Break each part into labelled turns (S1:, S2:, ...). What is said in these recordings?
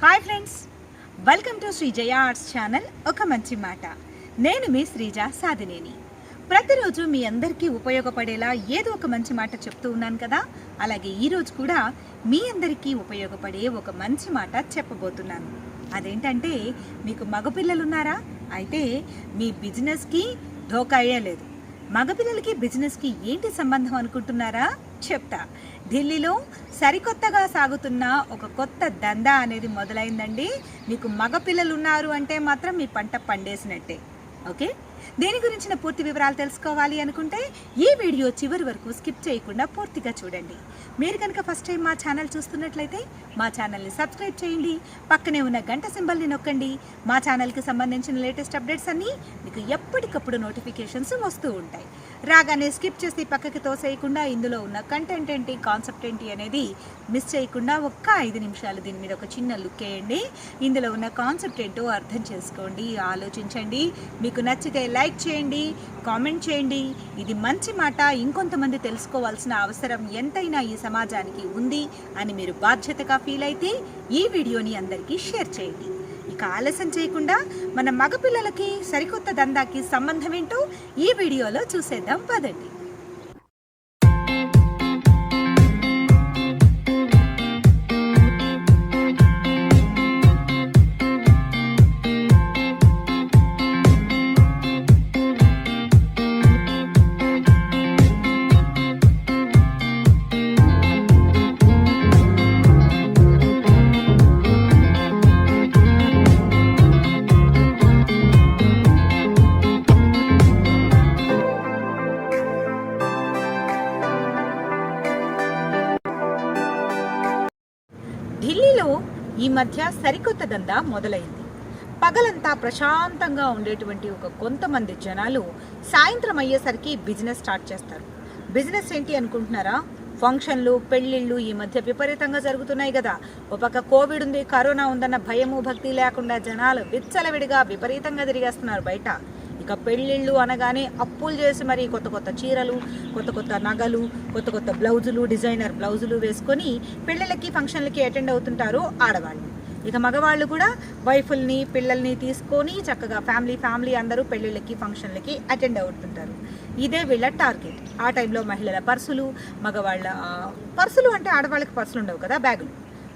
S1: Hi friends. Welcome to Sreejaya arts channel. ఒక మంచి మాట. నేను మీ శ్రీజ సాధినేని ప్రతిరోజు మీ అందరికీ ఉపయోగపడేలా ఏదో ఒక మంచి మాట చెప్తూ ఉన్నాను కదా? అలాగే ఈరోజు కూడా మీ అందరికీ ఉపయోగపడే ఒక మంచి మాట చెప్పబోతున్నాను. అదేంటంటే మీకు మగపిల్లలున్నారా? అయితే మీ బిజినెస్కి ధోకా లేదు మగపిల్లలకి బిజినెస్కి ఏంటి సంబంధం అనుకుంటున్నారా? చెప్తా. ఢిల్లీలో సరికొత్తగా సాగుతున్న ఒక కొత్త దందా అనేది మొదలైందండి. మీకు మగపిల్లలు ఉన్నారు అంటే మాత్రం మీ పంట పండేసినట్టే. ఓకే? దేని గురించిన పూర్తి వివరాలు తెలుసుకోవాలి అనుకుంటే ఈ వీడియో చివరి వరకు స్కిప్ చేయకుండా పూర్తిగా చూడండి. మీరు కనుక ఫస్ట్ టైం మా ఛానల్ చూస్తున్నట్లయితే మా ఛానల్ని సబ్స్క్రైబ్ చేయండి. పక్కనే ఉన్న గంట సింబల్ని నొక్కండి. మా ఛానల్కి సంబంధించిన లేటెస్ట్ అప్డేట్స్ అన్నీ మీకు ఎప్పటికప్పుడు నోటిఫికేషన్స్ వస్తూ ఉంటాయి. రాగానే స్కిప్ చేసి పక్కకి తోసేయకుండా ఇందులో ఉన్న కంటెంట్ ఏంటి కాన్సెప్ట్ ఏంటి అనేది మిస్ చేయకుండా ఒక్క ఐదు నిమిషాలు దీని మీద ఒక చిన్న లుక్ వేయండి. ఇందులో ఉన్న కాన్సెప్ట్ ఏంటో అర్థం చేసుకోండి ఆలోచించండి. మీకు నచ్చితే లైక్ చేయండి కామెంట్ చేయండి. ఇది మంచి మాట ఇంకొంతమంది తెలుసుకోవాల్సిన అవసరం ఎంతైనా ఈ సమాజానికి ఉంది అని మీరు బాధ్యతగా ఫీల్ అయితే ఈ వీడియోని అందరికీ షేర్ చేయండి. ఇక ఆలస్యం చేయకుండా మన మగపిల్లలకి సరికొత్త దందాకి సంబంధం ఏంటో ఈ వీడియోలో చూసేద్దాం పదండి. ఈ మధ్య సరికొత్త దందా మొదలైంది. పగలంతా ప్రశాంతంగా ఉండేటువంటి ఒక కొంతమంది జనాలు సాయంత్రం అయ్యేసరికి బిజినెస్ స్టార్ట్ చేస్తారు. బిజినెస్ ఏంటి అనుకుంటున్నారా? ఫంక్షన్లు పెళ్ళిళ్ళు ఈ మధ్య విపరీతంగా జరుగుతున్నాయి కదా. ఒక పక్క కోవిడ్ ఉంది కరోనా ఉందన్న భయము భక్తి లేకుండా జనాలు విచ్చలవిడిగా విపరీతంగా తిరిగేస్తున్నారు బయట. ఇంకా పెళ్ళిళ్ళు అనగానే అప్పులు చేసి మరి కొత్త కొత్త చీరలు కొత్త కొత్త నగలు కొత్త కొత్త బ్లౌజులు డిజైనర్ బ్లౌజులు వేసుకొని పెళ్ళిళ్ళకి ఫంక్షన్లకి అటెండ్ అవుతుంటారు ఆడవాళ్ళు. ఇక మగవాళ్ళు కూడా వైఫుల్ని పిల్లల్ని తీసుకొని చక్కగా ఫ్యామిలీ ఫ్యామిలీ అందరూ పెళ్ళిళ్ళకి ఫంక్షన్లకి అటెండ్ అవుతుంటారు. ఇదే వీళ్ళ టార్గెట్. ఆ టైంలో మహిళల పర్సులు మగవాళ్ళ పర్సులు అంటే ఆడవాళ్ళకి పర్సులు ఉండవు కదా బ్యాగులు.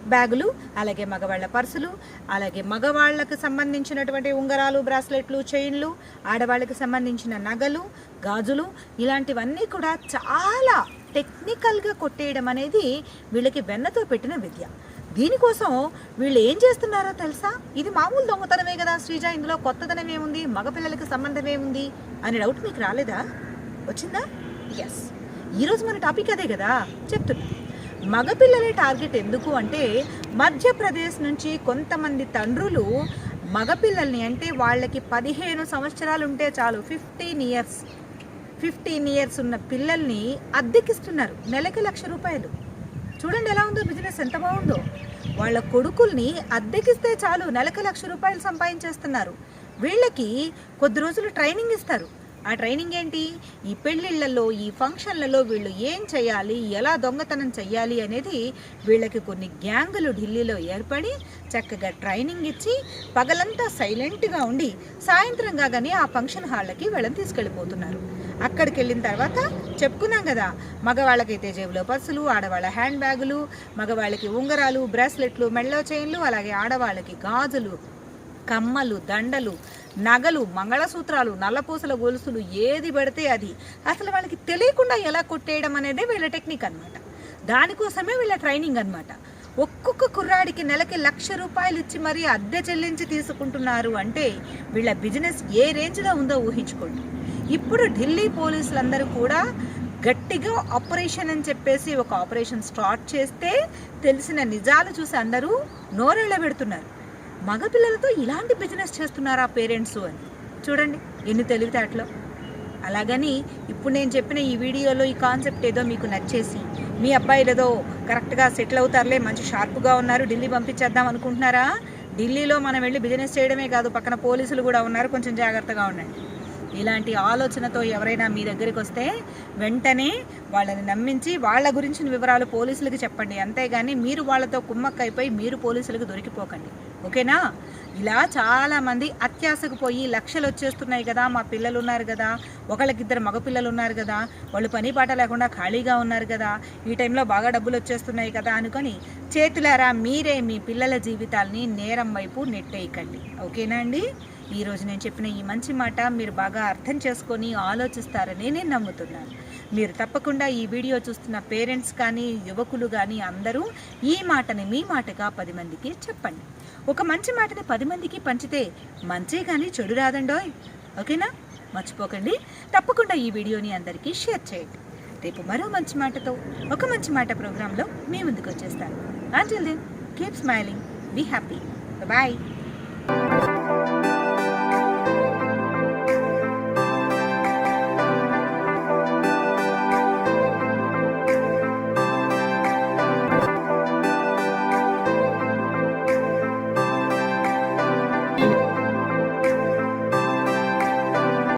S1: బ్యాగులు అలాగే మగవాళ్ళ పర్సులు అలాగే మగవాళ్ళకు సంబంధించినటువంటి ఉంగరాలు బ్రాస్లెట్లు చైన్లు ఆడవాళ్ళకి సంబంధించిన నగలు గాజులు ఇలాంటివన్నీ కూడా చాలా టెక్నికల్గా కొట్టేయడం అనేది వీళ్ళకి వెన్నతో పెట్టిన విద్య. దీనికోసం వీళ్ళు ఏం చేస్తున్నారో తెలుసా? ఇది మామూలు దొంగతనమే కదా శ్రీజ ఇందులో కొత్తదనం ఏముంది? మగపిల్లలకి సంబంధం ఏముంది? అనే డౌట్ మీకు రాలేదా? వచ్చిందా? ఎస్ ఈరోజు మన టాపిక్ అదే కదా. చెప్తున్నా. మగపిల్లలే టార్గెట్ ఎందుకు అంటే మధ్యప్రదేశ్ నుంచి కొంతమంది తండ్రులు మగపిల్లల్ని అంటే వాళ్ళకి పదిహేను సంవత్సరాలు ఉంటే చాలు ఫిఫ్టీన్ ఇయర్స్ ఫిఫ్టీన్ ఇయర్స్ ఉన్న పిల్లల్ని అద్దెకిస్తున్నారు నెలకి లక్ష రూపాయలు. చూడండి ఎలా ఉందో బిజినెస్ ఎంత బాగుందో. వాళ్ళ కొడుకుల్ని అద్దెకిస్తే చాలు నెలకు లక్ష రూపాయలు సంపాదించేస్తున్నారు. వీళ్ళకి కొద్ది రోజులు ట్రైనింగ్ ఇస్తారు. ఆ ట్రైనింగ్ ఏంటి? ఈ పెళ్ళిళ్ళల్లో ఈ ఫంక్షన్లలో వీళ్ళు ఏం చేయాలి? ఎలా దొంగతనం చేయాలి అనేది వీళ్ళకి కొన్ని గ్యాంగులు ఢిల్లీలో ఏర్పడి చక్కగా ట్రైనింగ్ ఇచ్చి పగలంతా సైలెంట్గా ఉండి సాయంత్రం కాగానే ఆ ఫంక్షన్ హాళ్ళకి వీళ్ళని తీసుకెళ్ళిపోతున్నారు. అక్కడికి వెళ్ళిన తర్వాత చెప్పుకున్నాం కదా మగవాళ్ళకైతే జేబులో పర్సులు ఆడవాళ్ళ హ్యాండ్ బ్యాగులు మగవాళ్ళకి ఉంగరాలు బ్రాస్లెట్లు మెళ్ళో చైన్లు అలాగే ఆడవాళ్ళకి గాజులు కమ్మలు దండలు నగలు మంగళసూత్రాలు నల్లపూసల గొలుసులు ఏది పడితే అది. అసలు వాళ్ళకి తెలియకుండా ఎలా కొట్టేయడం అనేది వీళ్ళ టెక్నిక్ అన్నమాట. దానికోసమే వీళ్ళ ట్రైనింగ్ అన్నమాట. ఒక్కొక్క కుర్రాడికి నెలకి లక్ష రూపాయలు ఇచ్చి మరీ అద్దె చెల్లించి తీసుకుంటున్నారు అంటే వీళ్ళ బిజినెస్ ఏ రేంజ్లో ఉందో ఊహించుకోండి. ఇప్పుడు ఢిల్లీ పోలీసులందరూ కూడా గట్టిగా ఆపరేషన్ అని చెప్పేసి ఒక ఆపరేషన్ స్టార్ట్ చేస్తే తెలిసిన నిజాలు చూసి అందరూ నోరెళ్ళబెడుతున్నారు మగపిల్లలతో ఇలాంటి బిజినెస్ చేస్తున్నారా పేరెంట్స్ అని. చూడండి ఎన్ని తెలివితేటలో. అలాగని ఇప్పుడు నేను చెప్పిన ఈ వీడియోలో ఈ కాన్సెప్ట్ ఏదో మీకు నచ్చేసి మీ అబ్బాయిలు ఏదో కరెక్ట్గా సెటిల్ అవుతారులే మంచి షార్ప్గా ఉన్నారు ఢిల్లీ పంపించేద్దాం అనుకుంటున్నారా? ఢిల్లీలో మనం వెళ్ళి బిజినెస్ చేయడమే కాదు పక్కన పోలీసులు కూడా ఉన్నారు కొంచెం జాగ్రత్తగా ఉండండి. ఇలాంటి ఆలోచనతో ఎవరైనా మీ దగ్గరికి వస్తే వెంటనే వాళ్ళని నమ్మించి వాళ్ళ గురించిన వివరాలు పోలీసులకు చెప్పండి. అంతేగాని మీరు వాళ్ళతో కుమ్మక్కైపోయి మీరు పోలీసులకు దొరికిపోకండి. ఓకేనా? ఇలా చాలామంది అత్యాశకు పోయి లక్షలు వచ్చేస్తున్నాయి కదా మా పిల్లలు ఉన్నారు కదా ఒకళ్ళకిద్దరు మగపిల్లలు ఉన్నారు కదా వాళ్ళు పని పాట లేకుండా ఖాళీగా ఉన్నారు కదా ఈ టైంలో బాగా డబ్బులు వచ్చేస్తున్నాయి కదా అనుకొని చేతులారా మీరే మీ పిల్లల జీవితాల్ని నేరం వైపు నెట్టేయకండి. ఓకేనా అండి? ఈరోజు నేను చెప్పిన ఈ మంచి మాట మీరు బాగా అర్థం చేసుకొని ఆలోచిస్తారని నేను నమ్ముతున్నాను. మీరు తప్పకుండా ఈ వీడియో చూస్తున్న పేరెంట్స్ కానీ యువకులు కానీ అందరూ ఈ మాటని మీ మాటగా పది మందికి చెప్పండి. ఒక మంచి మాటని పది మందికి పంచితే మంచే కానీ చెడు రాదండోయ్. ఓకేనా? మర్చిపోకండి. తప్పకుండా ఈ వీడియోని అందరికీ షేర్ చేయండి. రేపు మరో మంచి మాటతో ఒక మంచి మాట ప్రోగ్రాంలో మీ ముందుకు వచ్చేస్తాను. Until then keep smiling be happy bye